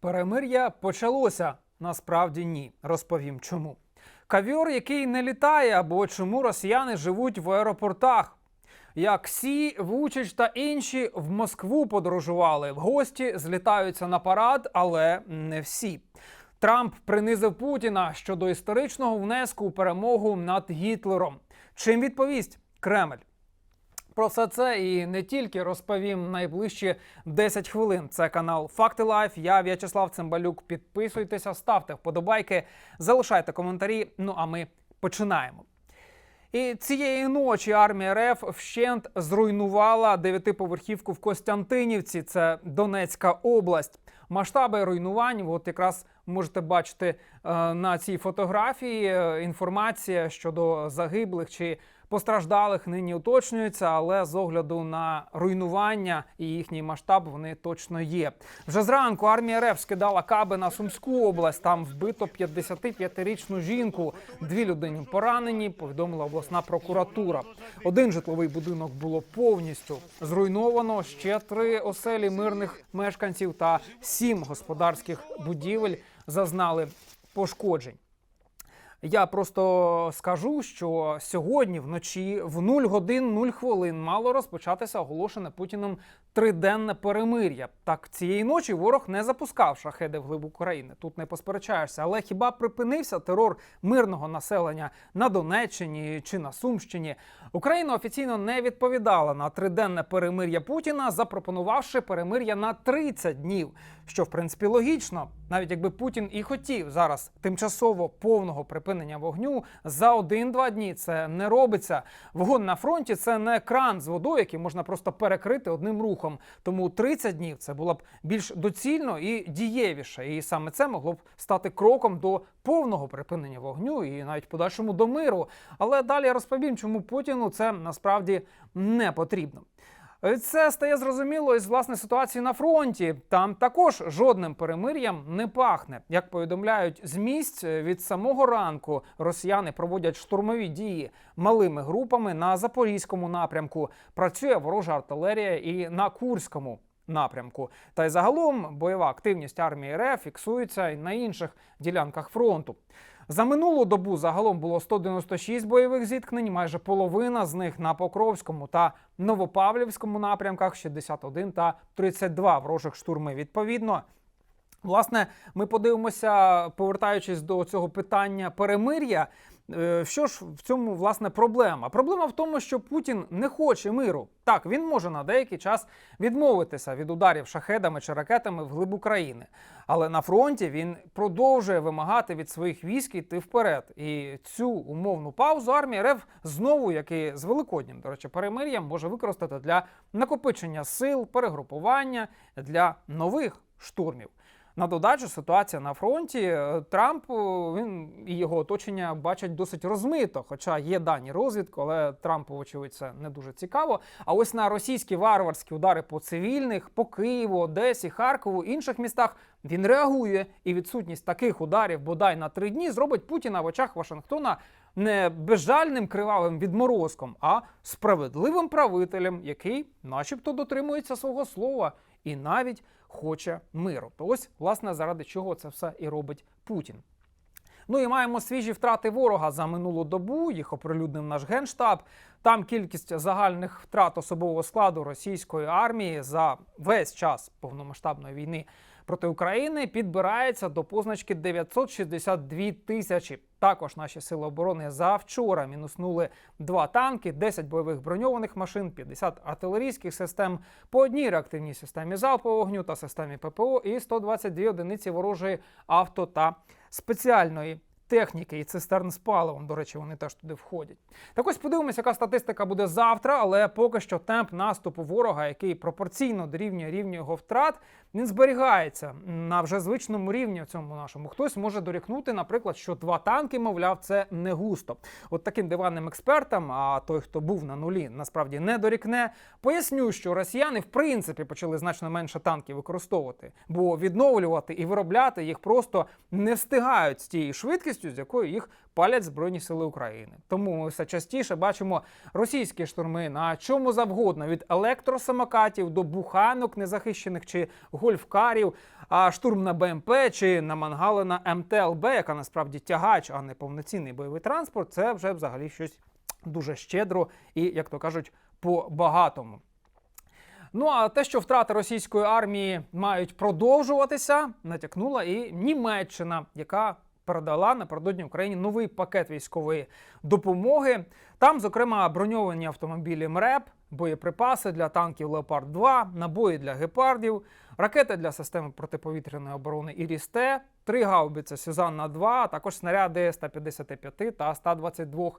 Перемир'я почалося. Насправді ні. Розповім чому. Кав'йор, який не літає, або чому росіяни живуть в аеропортах. Як Сі, Вучич та інші в Москву подорожували. В гості злітаються на парад, але не всі. Трамп принизив Путіна щодо історичного внеску у перемогу над Гітлером. Чим відповість Кремль? Про все це і не тільки розповім найближчі 10 хвилин. Це канал Факти Лайф. Я В'ячеслав Цимбалюк. Підписуйтеся, ставте вподобайки, залишайте коментарі. Ну а ми починаємо. І цієї ночі армія РФ вщент зруйнувала дев'ятиповерхівку в Костянтинівці. Це Донецька область. Масштаби руйнувань, от якраз можете бачити е, на цій фотографії. Е, Інформація щодо загиблих чи постраждалих нині уточнюється, але з огляду на руйнування і їхній масштаб вони точно є. Вже зранку армія РФ скидала каби на Сумську область. Там вбито 55-річну жінку. Дві людини поранені. Повідомила обласна прокуратура. Один житловий будинок було повністю зруйновано. Ще три оселі мирних мешканців та сім господарських будівель зазнали пошкоджень. Я просто скажу, що сьогодні вночі в 0 годин 0 хвилин мало розпочатися оголошене Путіним триденне перемир'я. Так цієї ночі ворог не запускав шахеди в глиб України. Тут не посперечаєшся. Але хіба припинився терор мирного населення на Донеччині чи на Сумщині? Україна офіційно не відповідала на триденне перемир'я Путіна, запропонувавши перемир'я на 30 днів. Що в принципі логічно, навіть якби Путін і хотів зараз тимчасово повного припинення вогню за один-два дні це не робиться. Вогонь на фронті це не кран з водою, який можна просто перекрити одним рухом. Тому 30 днів це було б більш доцільно і дієвіше. І саме це могло б стати кроком до повного припинення вогню і навіть подальшому до миру. Але далі я розповім, чому Путіну це насправді не потрібно. Це стає зрозуміло із власне ситуації на фронті. Там також жодним перемир'ям не пахне. Як повідомляють з місць від самого ранку, росіяни проводять штурмові дії малими групами на запорізькому напрямку. Працює ворожа артилерія і на Курському. Напрямку та й загалом бойова активність армії РФ фіксується і на інших ділянках фронту. За минулу добу загалом було 196 бойових зіткнень, майже половина з них на Покровському та Новопавлівському напрямках, 61 та 32 ворожих штурми відповідно. Власне, ми подивимося, повертаючись до цього питання перемир'я. Е, Що ж в цьому власне проблема? Проблема в тому, що Путін не хоче миру. Так, він може на деякий час відмовитися від ударів шахедами чи ракетами вглиб України, але на фронті він продовжує вимагати від своїх військ йти вперед. І цю умовну паузу армія РФ знову, як і з Великоднім, до речі, перемир'ям, може використати для накопичення сил, перегрупування для нових штурмів. На додачу ситуація на фронті е, Трамп він і його оточення бачать досить розмито. Хоча є дані розвідки, але Трампу, очевидь, це не дуже цікаво. А ось на російські варварські удари по цивільних, по Києву, Одесі, Харкову, інших містах він реагує. І відсутність таких ударів, бодай на три дні, зробить Путіна в очах Вашингтона не безжальним кривавим відморозком, а справедливим правителем, який, начебто, дотримується свого слова і навіть хоче миру. То ось, власне, заради чого це все і робить Путін. Ну і маємо свіжі втрати ворога за минулу добу. Їх оприлюднив наш генштаб. Там кількість загальних втрат особового складу російської армії за весь час повномасштабної війни проти України підбирається до позначки 962 тисячі. Також наші сили оборони завчора мінуснули два танки, 10 бойових броньованих машин, 50 артилерійських систем, по одній реактивній системі залпового вогню та системі ППО і 122 одиниці ворожої авто та спеціальної техніки і цистерн з паливом. До речі, вони теж туди входять. Так ось подивимося, яка статистика буде завтра, але поки що темп наступу ворога, який пропорційно дорівнює рівню його втрат, він зберігається на вже звичному рівні цьому нашому. Хтось може дорікнути, наприклад, що два танки, мовляв, це не густо. От таким диванним експертам, а той, хто був на нулі, насправді не дорікне. Поясню, що росіяни в принципі почали значно менше танків використовувати, бо відновлювати і виробляти їх просто не встигають з тією швидкістю, з якою їх палять Збройні Сили України. Тому ми все частіше бачимо російські штурми на чому завгодно від електросамокатів до буханок незахищених чи гольфкарів, а штурм на БМП чи на мангали на МТЛБ, яка насправді тягач, а не повноцінний бойовий транспорт, це вже взагалі щось дуже щедро і, як то кажуть, по багатому. Ну а те, що втрати російської армії мають продовжуватися, натякнула і Німеччина, яка передала напередодні Україні новий пакет військової допомоги. Там, зокрема, броньовані автомобілі МРЕП, боєприпаси для танків Леопард 2 набої для гепардів, ракети для системи протиповітряної оборони Ірісте, три гаубиці Сюзанна 2 а також снаряди 155 та 122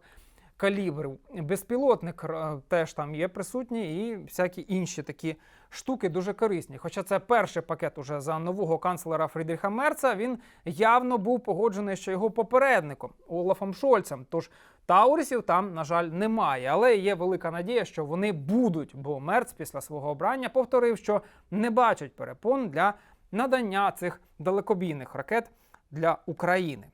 калібрів. Безпілотник е, теж там є присутній, і всякі інші такі штуки дуже корисні. Хоча це перший пакет уже за нового канцлера Фрідріха Мерца, він явно був погоджений ще його попередником Олафом Шольцем. Тож Таурісів там, на жаль, немає. Але є велика надія, що вони будуть, бо Мерц після свого обрання повторив, що не бачить перепон для надання цих далекобійних ракет для України.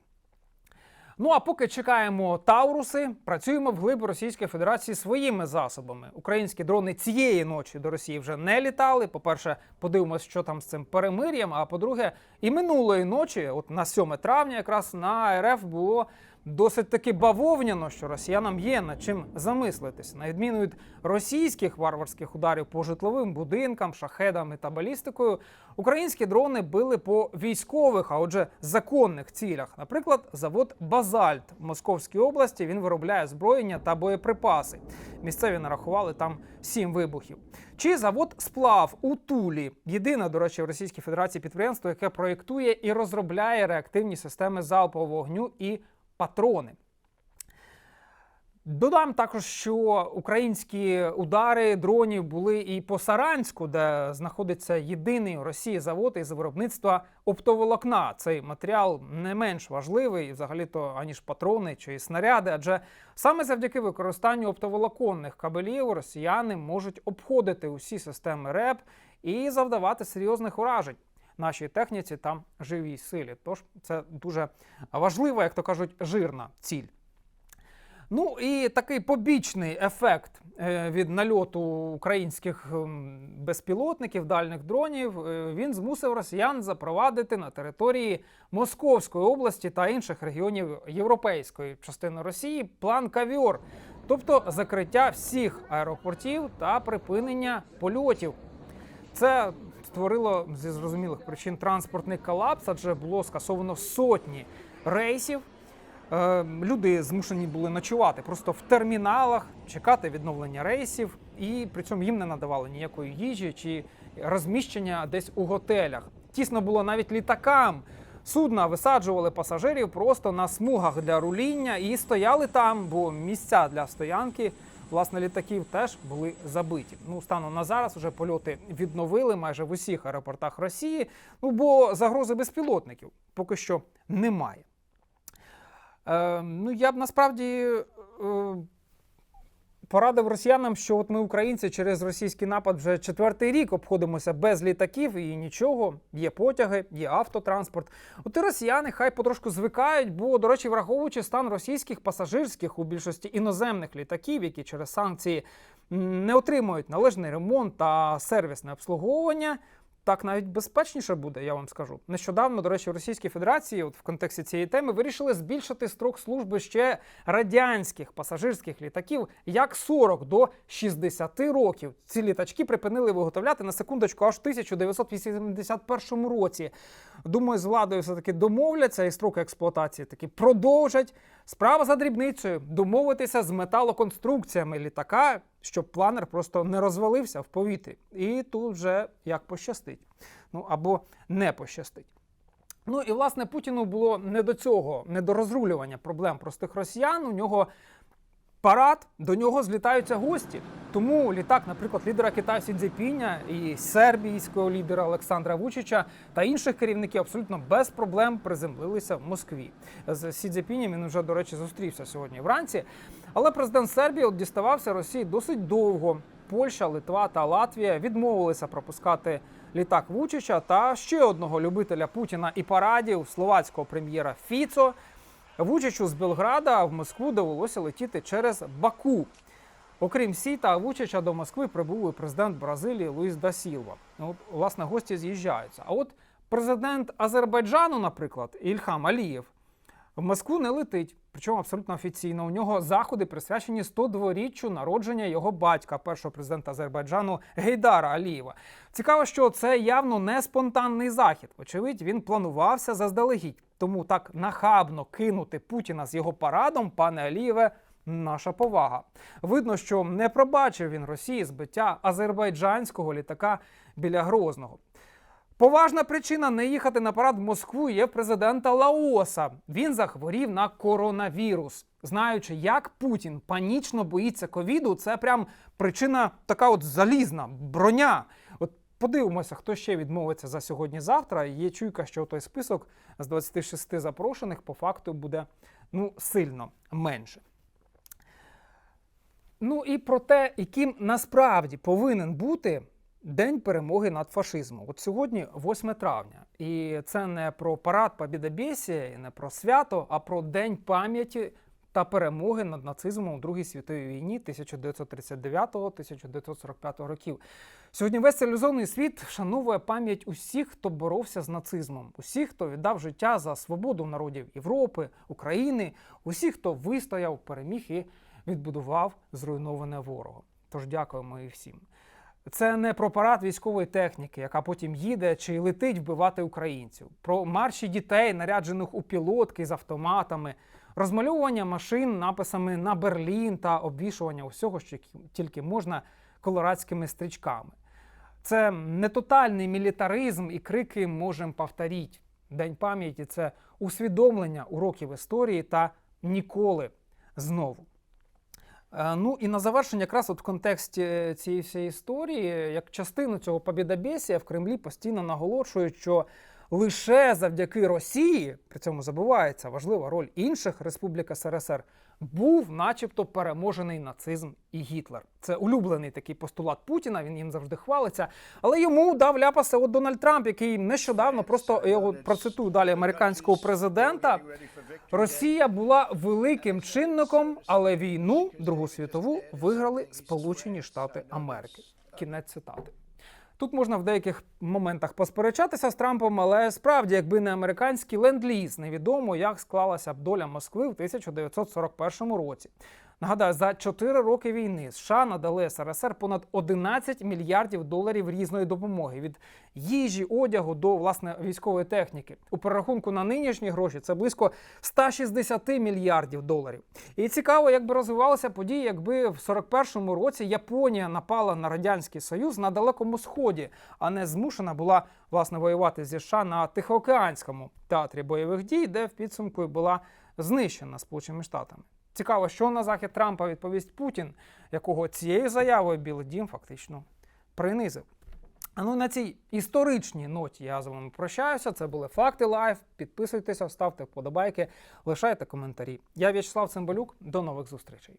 Ну а поки чекаємо Тауруси, працюємо вглиб Російської Федерації своїми засобами. Українські дрони цієї ночі до Росії вже не літали. По-перше, подивимось, що там з цим перемир'ям. А по-друге, і минулої ночі, от на 7 травня, якраз на РФ було досить таки бавовняно, що росіянам є над чим замислитись. На відміну від російських варварських ударів по житловим будинкам, шахедами та балістикою, українські дрони били по військових, а отже, законних цілях. Наприклад, завод Базальт в Московській області він виробляє зброєння та боєприпаси. Місцеві нарахували там сім вибухів. Чи завод Сплав у Тулі єдине, до речі, в Російській Федерації підприємство, яке проєктує і розробляє реактивні системи залпового вогню і патрони. Додам також, що українські удари дронів були і по Саранську, де знаходиться єдиний у Росії завод із виробництва оптоволокна. Цей матеріал не менш важливий, взагалі-то аніж патрони чи снаряди, адже саме завдяки використанню оптоволоконних кабелів росіяни можуть обходити усі системи РЕП і завдавати серйозних уражень нашій техніці та живій силі. Тож це дуже важлива, як то кажуть, жирна ціль. Ну і такий побічний ефект е, від нальоту українських безпілотників, дальних дронів, е, він змусив росіян запровадити на території Московської області та інших регіонів європейської частини Росії план кавіор, тобто закриття всіх аеропортів та припинення польотів. Це створило зі зрозумілих причин транспортний колапс, адже було скасовано сотні рейсів. Е, Люди змушені були ночувати просто в терміналах, чекати відновлення рейсів, і при цьому їм не надавали ніякої їжі чи розміщення десь у готелях. Тісно було навіть літакам. Судна висаджували пасажирів просто на смугах для руління і стояли там, бо місця для стоянки власне літаків теж були забиті. Ну станом на зараз вже польоти відновили майже в усіх аеропортах Росії. Ну бо загрози безпілотників поки що немає. Е, ну я б насправді. Порадив росіянам, що от ми, українці, через російський напад вже четвертий рік обходимося без літаків і нічого. Є потяги, є автотранспорт. От і росіяни хай потрошку звикають, бо, до речі, враховуючи стан російських пасажирських у більшості іноземних літаків, які через санкції не отримують належний ремонт та сервісне обслуговування. Так навіть безпечніше буде, я вам скажу. Нещодавно, до речі, в Російській Федерації, от в контексті цієї теми, вирішили збільшити строк служби ще радянських пасажирських літаків як 40 до 60 років. Ці літачки припинили виготовляти на секундочку аж в 1981 році. Думаю, з владою все таки домовляться і строки експлуатації таки продовжать. Справа за дрібницею домовитися з металоконструкціями літака, щоб планер просто не розвалився в повітрі. І тут вже як пощастить. Ну або не пощастить. Ну і власне Путіну було не до цього, не до розрулювання проблем простих росіян. У нього парад, до нього злітаються гості. Тому літак, наприклад, лідера Китаю Сі Цзіньпіня і сербійського лідера Олександра Вучича та інших керівників абсолютно без проблем приземлилися в Москві. З Сі він вже, до речі, зустрівся сьогодні вранці. Але президент Сербії от діставався Росії досить довго. Польща, Литва та Латвія відмовилися пропускати літак Вучича та ще одного любителя Путіна і парадів словацького прем'єра Фіцо. Вучичу з Белграда в Москву довелося летіти через Баку. Окрім Сі та Вучича до Москви прибув і президент Бразилії Луїс да Сілва. Ну, власне, гості з'їжджаються. А от президент Азербайджану, наприклад, Ільхам Алієв, в Москву не летить, причому абсолютно офіційно. У нього заходи присвячені 102-річчю народження його батька, першого президента Азербайджану Гейдара Алієва. Цікаво, що це явно не спонтанний захід. Вочевидь, він планувався заздалегідь. Тому так нахабно кинути Путіна з його парадом, пане Алієве, наша повага. Видно, що не пробачив він Росії збиття азербайджанського літака біля Грозного. Поважна причина не їхати на парад в Москву є президента Лаоса. Він захворів на коронавірус. Знаючи, як Путін панічно боїться ковіду, це прям причина така от залізна, броня. От подивимося, хто ще відмовиться за сьогодні-завтра. Є чуйка, що той список з 26 запрошених по факту буде ну, сильно менше. Ну і про те, яким насправді повинен бути День перемоги над фашизмом. От сьогодні 8 травня. І це не про парад Побєдобєсія, і не про свято, а про День пам'яті та перемоги над нацизмом у Другій світовій війні 1939-1945 років. Сьогодні весь цивілізований світ вшановує пам'ять усіх, хто боровся з нацизмом, усіх, хто віддав життя за свободу народів Європи, України, усіх, хто вистояв, переміг і відбудував зруйноване ворогом. Тож дякуємо і всім. Це не про парад військової техніки, яка потім їде чи летить вбивати українців, про марші дітей, наряджених у пілотки з автоматами, розмальовування машин написами на Берлін та обвішування усього, що тільки можна колорадськими стрічками. Це не тотальний мілітаризм і крики можем повторіть. День пам'яті це усвідомлення уроків історії та ніколи знову. Е, Ну і на завершення, якраз от в контексті цієї всієї історії, як частину цього побідобєсія в Кремлі постійно наголошують, що лише завдяки Росії, при цьому забувається важлива роль інших республік СРСР, був, начебто, переможений нацизм і Гітлер. Це улюблений такий постулат Путіна. Він їм завжди хвалиться. Але йому дав ляпаси от Дональд Трамп, який нещодавно просто його процитую далі американського президента. Росія була великим чинником, але війну Другу світову виграли Сполучені Штати Америки. Кінець цитати. Тут можна в деяких моментах посперечатися з Трампом, але справді, якби не американський ленд-ліз, невідомо, як склалася б доля Москви в 1941 році. Нагадаю, за 4 роки війни США надали СРСР понад 11 мільярдів доларів різної допомоги від їжі, одягу до власне військової техніки. У перерахунку на нинішні гроші це близько 160 мільярдів доларів. І цікаво, як би розвивалися події, якби в 41-му році Японія напала на радянський союз на далекому сході, а не змушена була власне воювати зі США на Тихоокеанському театрі бойових дій, де в підсумку була знищена Сполученими Штатами. Цікаво, що на захід Трампа відповість Путін, якого цією заявою Білий Дім фактично принизив. А ну на цій історичній ноті я з вами прощаюся. Це були факти лайф. Підписуйтеся, ставте вподобайки, лишайте коментарі. Я В'ячеслав Цимбалюк. До нових зустрічей.